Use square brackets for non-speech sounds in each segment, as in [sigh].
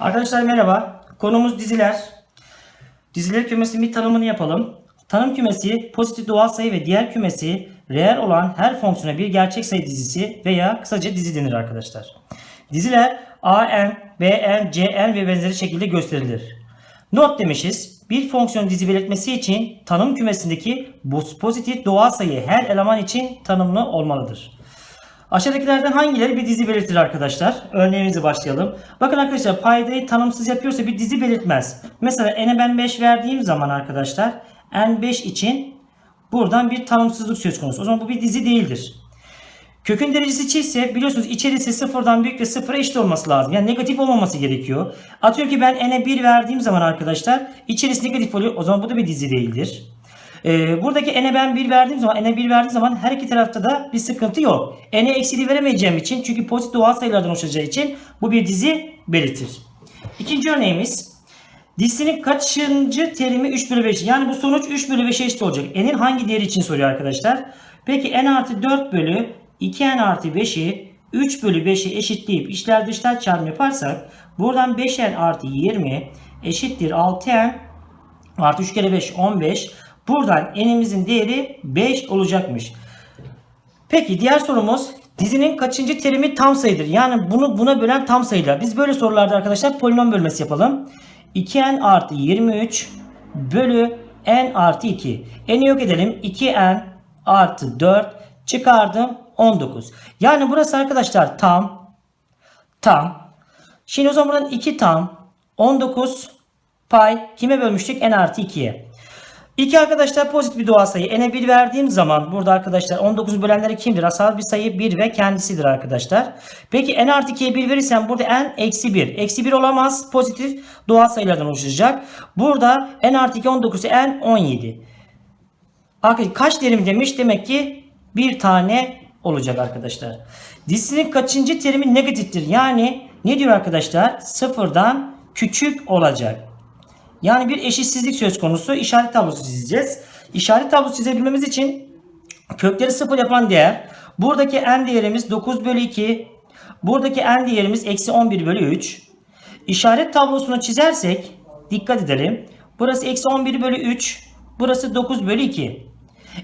Arkadaşlar merhaba. Konumuz diziler. Diziler kümesinin bir tanımını yapalım. Tanım kümesi pozitif doğal sayı ve diğer kümesi reel olan her fonksiyona bir gerçek sayı dizisi veya kısaca dizi denir arkadaşlar. Diziler AN, BN, CN ve benzeri şekilde gösterilir. Not demişiz. Bir fonksiyon dizi belirtmesi için tanım kümesindeki pozitif doğal sayı her eleman için tanımlı olmalıdır. Aşağıdakilerden hangileri bir dizi belirtir arkadaşlar? Örneğimize başlayalım. Bakın arkadaşlar paydayı tanımsız yapıyorsa bir dizi belirtmez. Mesela n'e ben 5 verdiğim zaman arkadaşlar n5 için buradan bir tanımsızlık söz konusu. O zaman bu bir dizi değildir. Kökün derecesi çiftse biliyorsunuz içerisi sıfırdan büyük ve sıfıra eşit olması lazım. Yani negatif olmaması gerekiyor. Atıyorum ki ben n'e 1 verdiğim zaman arkadaşlar içerisi negatif oluyor. O zaman bu da bir dizi değildir. Ee, buradaki n'e ben 1 verdiğim zaman n'e 1 verdiğim zaman her iki tarafta da bir sıkıntı yok. n'e eksili veremeyeceğim için çünkü pozitif doğal sayılardan oluşacağı için bu bir dizi belirtir. İkinci örneğimiz dizinin kaçıncı terimi 3 bölü 5? Yani bu sonuç 3 bölü 5'e eşit olacak. n'in hangi değeri için soruyor arkadaşlar. Peki n artı 4 bölü 2n artı 5'i 3 bölü 5'i eşitleyip içler dışlar çarpım yaparsak buradan 5n artı 20 eşittir 6n artı 3 kere 5 15. Buradan n'imizin değeri 5 olacakmış. Peki diğer sorumuz dizinin kaçıncı terimi tam sayıdır? Yani bunu buna bölen tam sayılar. Biz böyle sorularda arkadaşlar polinom bölmesi yapalım. 2n artı 23 bölü n artı 2. N'i yok edelim. 2n artı 4 çıkardım 19. Yani burası arkadaşlar tam tam. Şimdi o zaman buradan 2 tam 19 pay kime bölmüştük? n artı 2'ye. 2 arkadaşlar pozitif bir doğal sayı. N'e 1 verdiğim zaman burada arkadaşlar 19 bölenleri kimdir? Asal bir sayı 1 ve kendisidir arkadaşlar. Peki n artı 2'ye 1 verirsem burada n eksi 1. Eksi 1 olamaz. Pozitif doğal sayılardan oluşacak. Burada n artı 2 19 n 17. Arkadaşlar kaç terim demiş? Demek ki bir tane olacak arkadaşlar. Dizinin kaçıncı terimi negatiftir? Yani ne diyor arkadaşlar? Sıfırdan küçük olacak. Yani bir eşitsizlik söz konusu. İşaret tablosu çizeceğiz. İşaret tablosu çizebilmemiz için kökleri sıfır yapan değer. Buradaki n değerimiz 9 bölü 2. Buradaki n değerimiz eksi 11 bölü 3. İşaret tablosunu çizersek dikkat edelim. Burası eksi 11 bölü 3. Burası 9 bölü 2.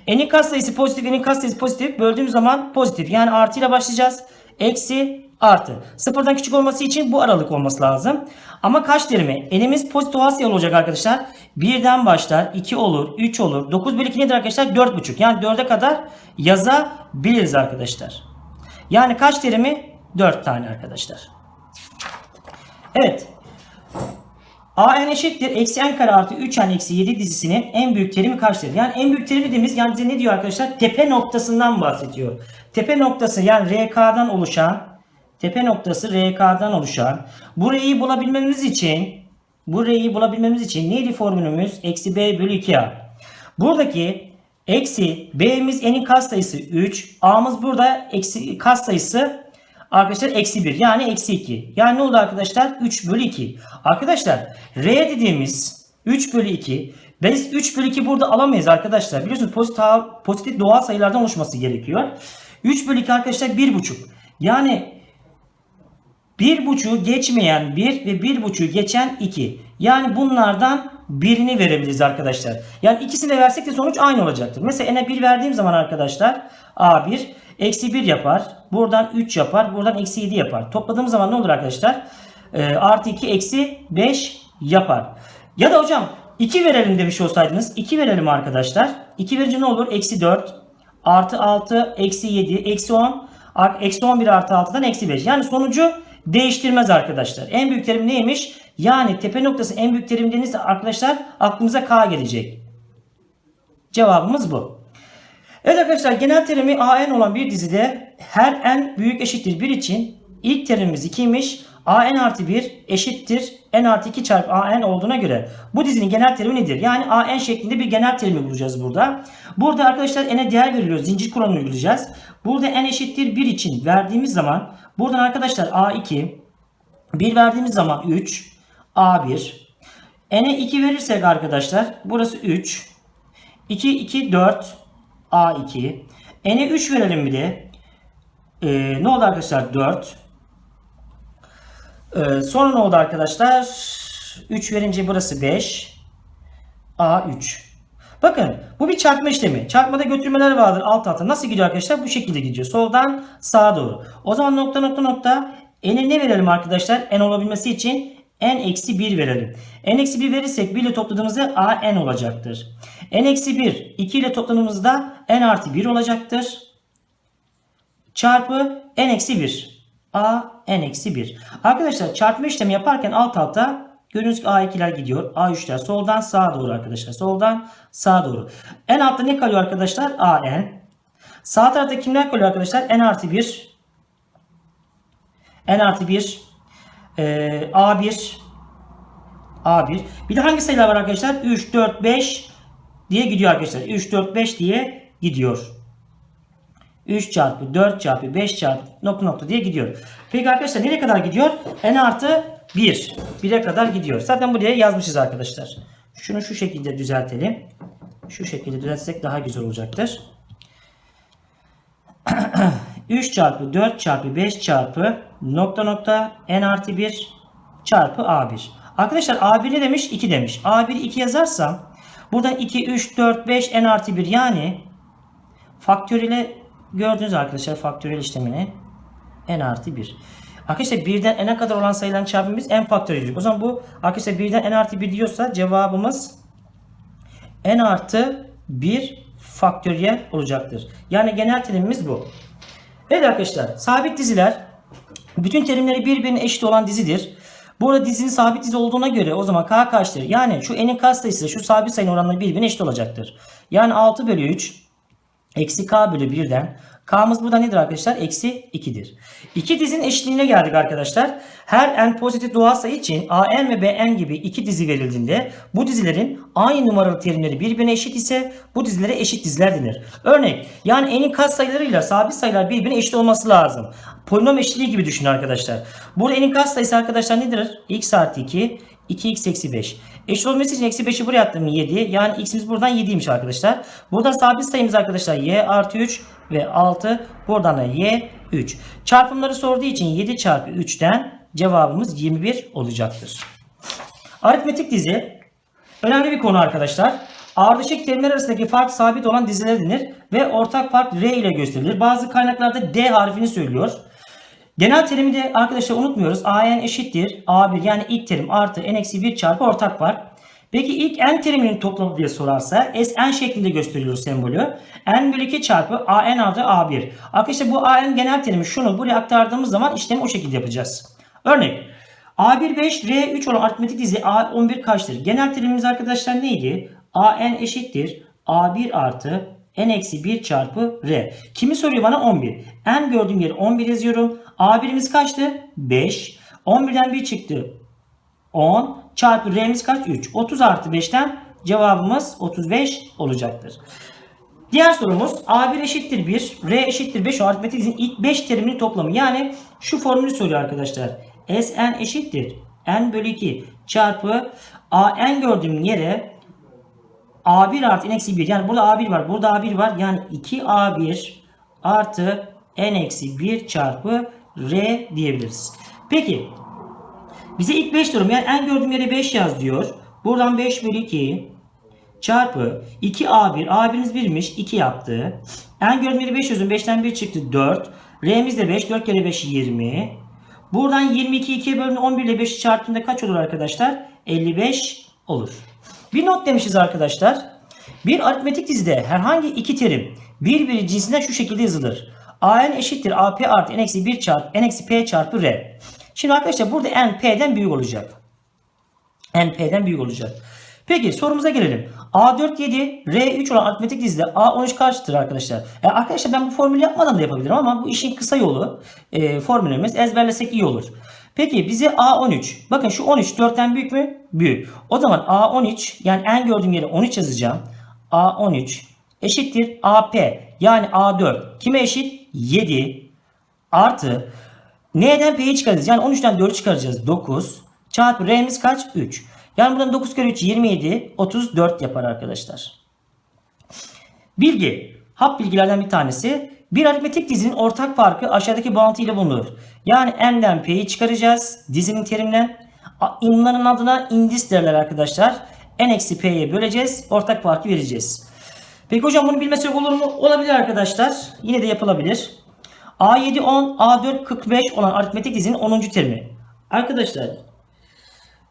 N'in katsayısı pozitif, n'in katsayısı pozitif. Böldüğümüz zaman pozitif. Yani artı ile başlayacağız. Eksi artı. Sıfırdan küçük olması için bu aralık olması lazım. Ama kaç terimi? Doğal sayı olacak arkadaşlar. 1'den başlar, 2 olur, 3 olur. 9 bölü 2 nedir arkadaşlar? 4,5. Yani 4'e kadar yazabiliriz arkadaşlar. Yani kaç terimi? 4 tane arkadaşlar. Evet. AN eşittir. Eksi n kare artı 3n eksi 7 dizisinin en büyük terimi kaçtır? Yani en büyük terimi dediğimiz yani bize ne diyor arkadaşlar? Tepe noktasından bahsediyor. Tepe noktası yani RK'dan oluşan tepe noktası RK'dan oluşan burayı bulabilmemiz için burayı bulabilmemiz için neydi formülümüz? Eksi B bölü 2A. Buradaki eksi B'miz n'in katsayısı 3. A'mız burada eksi katsayısı Arkadaşlar eksi 1 yani eksi 2. Yani ne oldu arkadaşlar? 3 bölü 2. Arkadaşlar R dediğimiz 3 bölü 2. Biz 3 bölü 2 burada alamayız arkadaşlar. Biliyorsunuz pozitif, pozitif doğal sayılardan oluşması gerekiyor. 3 bölü 2 arkadaşlar 1,5. Yani 1,5'u geçmeyen 1 ve 1,5'u geçen 2. Yani bunlardan birini verebiliriz arkadaşlar. Yani ikisini de versek de sonuç aynı olacaktır. Mesela n'e 1 verdiğim zaman arkadaşlar A1 eksi 1 yapar. Buradan 3 yapar. Buradan eksi 7 yapar. Topladığımız zaman ne olur arkadaşlar? E, artı 2 eksi 5 yapar. Ya da hocam 2 verelim demiş olsaydınız. 2 verelim arkadaşlar. 2 verince ne olur? Eksi 4 artı 6 eksi 7 eksi 10 eksi 11 artı 6'dan eksi 5. Yani sonucu değiştirmez arkadaşlar. En büyük terim neymiş? Yani tepe noktası en büyük terim denirse arkadaşlar aklımıza K gelecek. Cevabımız bu. Evet arkadaşlar genel terimi AN olan bir dizide her n büyük eşittir 1 için ilk terimimiz 2'ymiş. AN artı 1 eşittir n artı 2 çarpı AN olduğuna göre bu dizinin genel terimi nedir? Yani AN şeklinde bir genel terimi bulacağız burada. Burada arkadaşlar n'e değer veriliyor. Zincir kuralını uygulayacağız. Burada n eşittir 1 için verdiğimiz zaman buradan arkadaşlar A2 1 verdiğimiz zaman 3 A1 n'e 2 verirsek arkadaşlar burası 3 2 2 4 A2. N'e 3 verelim bir de. Ee, ne oldu arkadaşlar? 4. Ee, sonra ne oldu arkadaşlar? 3 verince burası 5. A3. Bakın bu bir çarpma işlemi. Çarpmada götürmeler vardır alt alta. Nasıl gidiyor arkadaşlar? Bu şekilde gidiyor. Soldan sağa doğru. O zaman nokta nokta nokta n'e ne verelim arkadaşlar? n olabilmesi için n eksi 1 verelim. n eksi 1 verirsek 1 ile topladığımızda a n olacaktır. n eksi 1 2 ile topladığımızda n artı 1 olacaktır. Çarpı n eksi 1. a n eksi 1. Arkadaşlar çarpma işlemi yaparken alt alta Gördüğünüz gibi A2'ler gidiyor. A3'ler soldan sağa doğru arkadaşlar. Soldan sağa doğru. En altta ne kalıyor arkadaşlar? AN. Sağ tarafta kimler kalıyor arkadaşlar? N artı 1. N artı 1. Ee, A1. A1. Bir de hangi sayılar var arkadaşlar? 3, 4, 5 diye gidiyor arkadaşlar. 3, 4, 5 diye gidiyor. 3 çarpı 4 çarpı 5 çarpı nokta nokta diye gidiyor. Peki arkadaşlar nereye kadar gidiyor? N artı 1. 1'e kadar gidiyor. Zaten buraya yazmışız arkadaşlar. Şunu şu şekilde düzeltelim. Şu şekilde düzeltsek daha güzel olacaktır. [clears throat] 3 çarpı 4 çarpı 5 çarpı nokta nokta n artı 1 çarpı a1. Arkadaşlar a1 ne demiş? 2 demiş. a1 2 yazarsam buradan 2, 3, 4, 5 n artı 1 yani faktöriyel gördünüz arkadaşlar faktöriyel işlemini n artı 1. Arkadaşlar birden n'e kadar olan sayıların çarpımı biz n faktöriyel. O zaman bu arkadaşlar birden n artı 1 diyorsa cevabımız n artı 1 faktöriyel olacaktır. Yani genel terimimiz bu. Evet arkadaşlar sabit diziler bütün terimleri birbirine eşit olan dizidir. Burada dizinin sabit dizi olduğuna göre o zaman k kaçtır? Yani şu n'in katsayısı şu sabit sayının oranları birbirine eşit olacaktır. Yani 6 bölü 3 eksi k bölü 1'den K'mız burada nedir arkadaşlar? Eksi 2'dir. İki dizinin eşitliğine geldik arkadaşlar. Her n pozitif doğal sayı için AN ve BN gibi iki dizi verildiğinde bu dizilerin aynı numaralı terimleri birbirine eşit ise bu dizilere eşit diziler denir. Örnek yani n'in katsayılarıyla sabit sayılar birbirine eşit olması lazım. Polinom eşitliği gibi düşünün arkadaşlar. Burada n'in katsayısı arkadaşlar nedir? x artı 2 2x eksi 5. Eşit olması için eksi 5'i buraya attım 7. Yani x'imiz buradan 7'ymiş arkadaşlar. Burada sabit sayımız arkadaşlar y artı 3 ve 6. Buradan da y 3. Çarpımları sorduğu için 7 çarpı 3'ten cevabımız 21 olacaktır. Aritmetik dizi önemli bir konu arkadaşlar. Ardışık terimler arasındaki fark sabit olan diziler denir ve ortak fark R ile gösterilir. Bazı kaynaklarda D harfini söylüyor. Genel terimi de arkadaşlar unutmuyoruz. AN eşittir. A1 yani ilk terim artı n-1 çarpı ortak var. Peki ilk n teriminin toplamı diye sorarsa Sn şeklinde gösteriyor sembolü. n bölü 2 çarpı an artı a1. Arkadaşlar bu an genel terimi şunu buraya aktardığımız zaman işlemi o şekilde yapacağız. Örnek a1 5 r3 olan aritmetik dizi a11 kaçtır? Genel terimimiz arkadaşlar neydi? an eşittir. a1 artı n-1 çarpı r. Kimi soruyor bana? 11. n gördüğüm yeri 11 yazıyorum. a1'imiz kaçtı? 5. 11'den 1 çıktı. 10 çarpı r'miz kaç? 3. 30 artı 5'ten cevabımız 35 olacaktır. Diğer sorumuz A1 eşittir 1, R eşittir 5 o aritmetik dizinin ilk 5 teriminin toplamı. Yani şu formülü soruyor arkadaşlar. Sn eşittir n bölü 2 çarpı an gördüğüm yere a1 artı n eksi 1 yani burada a1 var burada a1 var yani 2a1 artı n eksi 1 çarpı r diyebiliriz. Peki bize ilk 5 durum yani en gördüğüm yere 5 yaz diyor. Buradan 5 bölü 2 çarpı 2A1. A1'imiz 1'miş. 2 yaptı. En gördüğüm yere 5 yazıyorum. 5'ten 1 çıktı 4. R'miz de 5. 4 kere 5 20. Buradan 22 2'ye bölün 11 ile 5'i çarptığında kaç olur arkadaşlar? 55 olur. Bir not demişiz arkadaşlar. Bir aritmetik dizide herhangi iki terim birbiri cinsinden şu şekilde yazılır. AN eşittir AP artı N eksi 1 çarpı N eksi P çarpı R. Şimdi arkadaşlar burada n p'den büyük olacak. n p'den büyük olacak. Peki sorumuza gelelim. A4 7, R3 olan aritmetik dizide A13 kaçtır arkadaşlar? E arkadaşlar ben bu formülü yapmadan da yapabilirim ama bu işin kısa yolu e, formülümüz ezberlesek iyi olur. Peki bize A13. Bakın şu 13 4'ten büyük mü? Büyük. O zaman A13 yani en gördüğüm yere 13 yazacağım. A13 eşittir AP yani A4. Kime eşit? 7 artı N'den P'yi çıkaracağız. Yani 13'ten 4 çıkaracağız. 9 çarpı R'miz kaç? 3. Yani buradan 9 kere 3 27 34 yapar arkadaşlar. Bilgi. Hap bilgilerden bir tanesi. Bir aritmetik dizinin ortak farkı aşağıdaki bağıntı ile bulunur. Yani n'den p'yi çıkaracağız dizinin terimden. Bunların adına indis derler arkadaşlar. n eksi p'ye böleceğiz. Ortak farkı vereceğiz. Peki hocam bunu bilmesek olur mu? Olabilir arkadaşlar. Yine de yapılabilir. A7 10, A4 45 olan aritmetik dizinin 10. terimi. Arkadaşlar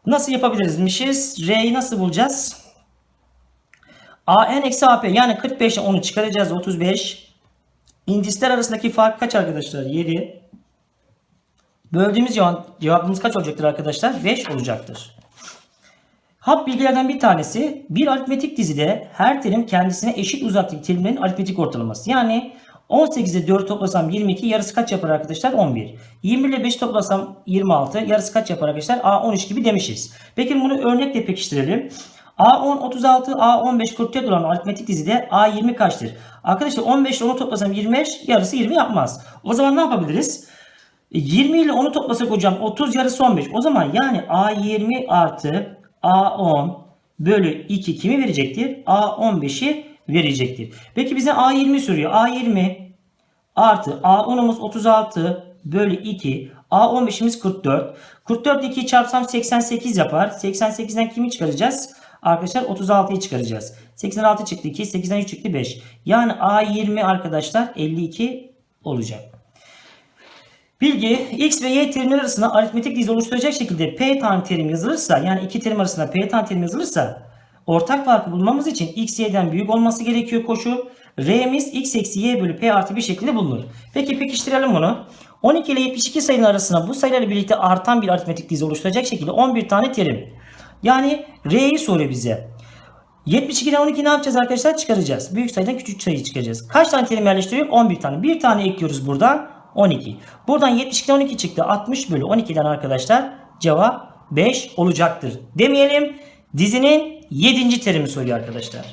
nasıl yapabilirizmişiz? R'yi nasıl bulacağız? AN eksi AP yani 45 ile 10'u çıkaracağız 35. İndisler arasındaki fark kaç arkadaşlar? 7. Böldüğümüz cevap, cevabımız kaç olacaktır arkadaşlar? 5 olacaktır. Hap bilgilerden bir tanesi bir aritmetik dizide her terim kendisine eşit uzaklık terimlerin aritmetik ortalaması. Yani 18'de 4 toplasam 22 yarısı kaç yapar arkadaşlar? 11. 21 ile 5 toplasam 26 yarısı kaç yapar arkadaşlar? A 13 gibi demişiz. Peki bunu örnekle pekiştirelim. A10 36, A15 44 olan aritmetik dizide A20 kaçtır? Arkadaşlar 15 ile 10'u toplasam 25 yarısı 20 yapmaz. O zaman ne yapabiliriz? 20 ile 10'u toplasak hocam 30 yarısı 15. O zaman yani A20 artı A10 bölü 2 kimi verecektir? A15'i verecektir. Peki bize A20 soruyor. A20 artı A10'umuz 36 bölü 2. A15'imiz 44. 44 ile 2'yi çarpsam 88 yapar. 88'den kimi çıkaracağız? Arkadaşlar 36'yı çıkaracağız. 86 çıktı 2. 8'den 3 çıktı 5. Yani A20 arkadaşlar 52 olacak. Bilgi x ve y terimler arasında aritmetik dizi oluşturacak şekilde p tane terim yazılırsa yani iki terim arasında p tane terim yazılırsa ortak farkı bulmamız için x y'den büyük olması gerekiyor koşu. R'miz x eksi y bölü p artı bir şeklinde bulunur. Peki pekiştirelim bunu. 12 ile 72 sayılar arasında bu sayılarla birlikte artan bir aritmetik dizi oluşturacak şekilde 11 tane terim. Yani R'yi soruyor bize. 72'den 12 ne yapacağız arkadaşlar? Çıkaracağız. Büyük sayıdan küçük sayı çıkaracağız. Kaç tane terim yerleştiriyor? 11 tane. Bir tane ekliyoruz buradan. 12. Buradan 72'den 12 çıktı. 60 bölü 12'den arkadaşlar cevap 5 olacaktır. Demeyelim. Dizinin 7. terimi soruyor arkadaşlar.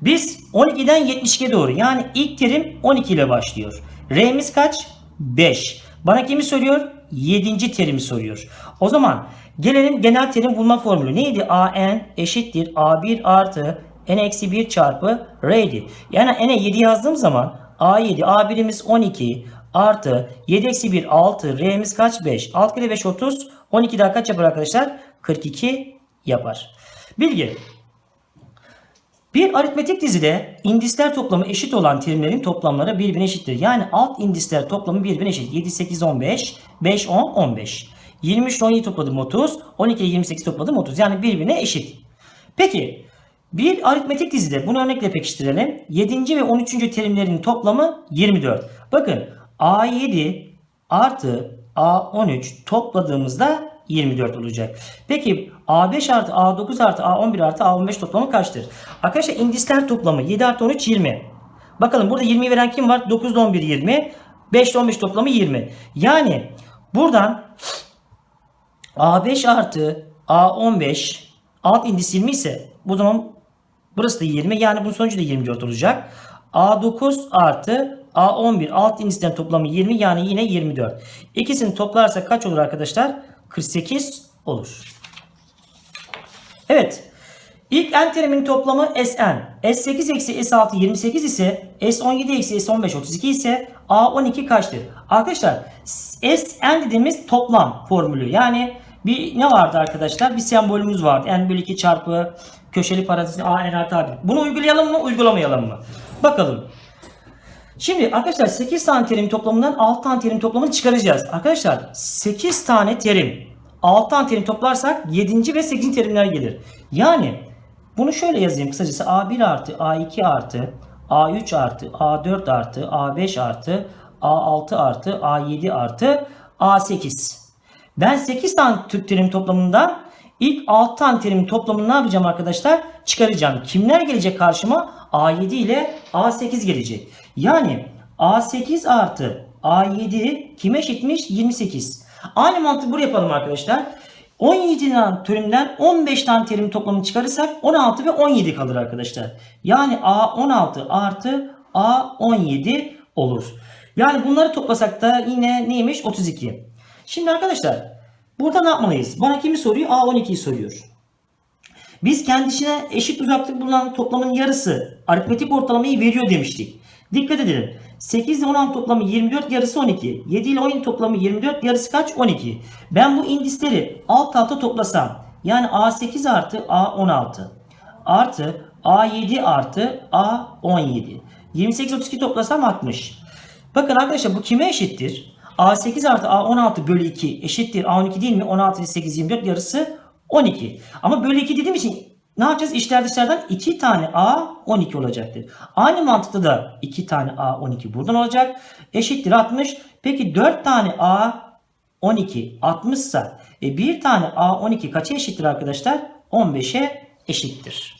Biz 12'den 72'ye doğru yani ilk terim 12 ile başlıyor. R'miz kaç? 5. Bana kimi soruyor? 7. terimi soruyor. O zaman gelelim genel terim bulma formülü. Neydi? AN eşittir A1 artı N eksi 1 çarpı R'di. Yani N'e 7 yazdığım zaman A7 A1'imiz 12 artı 7 eksi 1 6 R'miz kaç? 5. 6 kere 5 30 12 daha kaç yapar arkadaşlar? 42 yapar. Bilgi. Bir aritmetik dizide indisler toplamı eşit olan terimlerin toplamları birbirine eşittir. Yani alt indisler toplamı birbirine eşit. 7, 8, 15, 5, 10, 15. 23 ile 17 topladım 30, 12 ile 28 topladım 30. Yani birbirine eşit. Peki bir aritmetik dizide bunu örnekle pekiştirelim. 7. ve 13. terimlerin toplamı 24. Bakın A7 artı A13 topladığımızda 24 olacak. Peki A5 artı A9 artı A11 artı A15 toplamı kaçtır? Arkadaşlar indisler toplamı 7 artı 13 20. Bakalım burada 20 veren kim var? 9 ile 11 20. 5 ile 15 toplamı 20. Yani buradan A5 artı A15 alt indis 20 ise bu zaman burası da 20 yani bunun sonucu da 24 olacak. A9 artı A11 alt indisten toplamı 20 yani yine 24. İkisini toplarsak kaç olur arkadaşlar? 48 olur. Evet. İlk n terimin toplamı Sn. S8 eksi S6 28 ise S17 eksi S15 32 ise A12 kaçtır? Arkadaşlar Sn dediğimiz toplam formülü. Yani bir ne vardı arkadaşlar? Bir sembolümüz vardı. n bölü 2 çarpı köşeli parantez a n artı a1. Bunu uygulayalım mı uygulamayalım mı? Bakalım. Şimdi arkadaşlar 8 tane terim toplamından 6 tane terim toplamını çıkaracağız. Arkadaşlar 8 tane terim 6 tane terim toplarsak 7. ve 8. terimler gelir. Yani bunu şöyle yazayım kısacası A1 artı A2 artı A3 artı A4 artı A5 artı A6 artı A7 artı A8. Ben 8 tane Türk terim toplamından ilk 6 tane terimin toplamını ne yapacağım arkadaşlar? Çıkaracağım. Kimler gelecek karşıma? A7 ile A8 gelecek. Yani A8 artı A7 kime eşitmiş? 28. Aynı mantığı buraya yapalım arkadaşlar. 17 tane terimden 15 tane terim toplamını çıkarırsak 16 ve 17 kalır arkadaşlar. Yani A16 artı A17 olur. Yani bunları toplasak da yine neymiş? 32. Şimdi arkadaşlar burada ne yapmalıyız? Bana kimi soruyor? A12'yi soruyor. Biz kendisine eşit uzaklık bulunan toplamın yarısı aritmetik ortalamayı veriyor demiştik. Dikkat edelim. 8 ile 16 toplamı 24 yarısı 12. 7 ile 10 toplamı 24 yarısı kaç? 12. Ben bu indisleri alt alta toplasam yani A8 artı A16 artı A7 artı A17. 28 32 toplasam 60. Bakın arkadaşlar bu kime eşittir? A8 artı A16 bölü 2 eşittir A12 değil mi? 16 ile 8 24 yarısı 12. Ama bölü 2 dediğim için ne yapacağız? İçler dışlardan 2 tane A 12 olacaktır. Aynı mantıkta da 2 tane A 12 buradan olacak. Eşittir 60. Peki 4 tane A 12 60 ise e, bir tane A 12 kaça eşittir arkadaşlar? 15'e eşittir.